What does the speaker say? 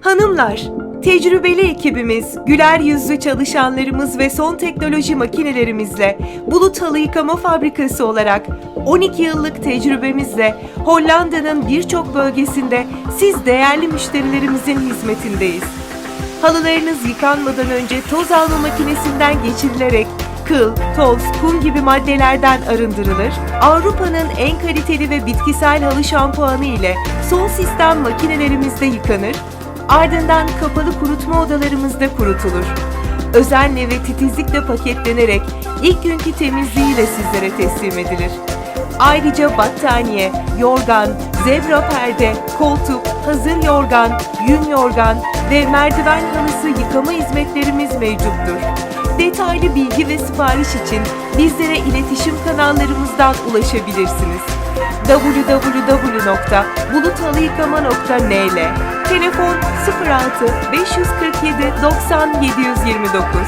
Hanımlar, tecrübeli ekibimiz, güler yüzlü çalışanlarımız ve son teknoloji makinelerimizle Bulut Halı Yıkama Fabrikası olarak 12 yıllık tecrübemizle Hollanda'nın birçok bölgesinde siz değerli müşterilerimizin hizmetindeyiz. Halılarınız yıkanmadan önce toz alma makinesinden geçirilerek kıl, toz, kum gibi maddelerden arındırılır. Avrupa'nın en kaliteli ve bitkisel halı şampuanı ile son sistem makinelerimizde yıkanır. Ardından kapalı kurutma odalarımızda kurutulur. Özenle ve titizlikle paketlenerek ilk günkü temizliğiyle sizlere teslim edilir. Ayrıca battaniye, yorgan, zebra perde, koltuk, hazır yorgan, yün yorgan ve merdiven halısı yıkama hizmetlerimiz mevcuttur. Detaylı bilgi ve sipariş için bizlere iletişim kanallarımızdan ulaşabilirsiniz. www.buluthalıyıkama.nl Telefon 06 547 90 729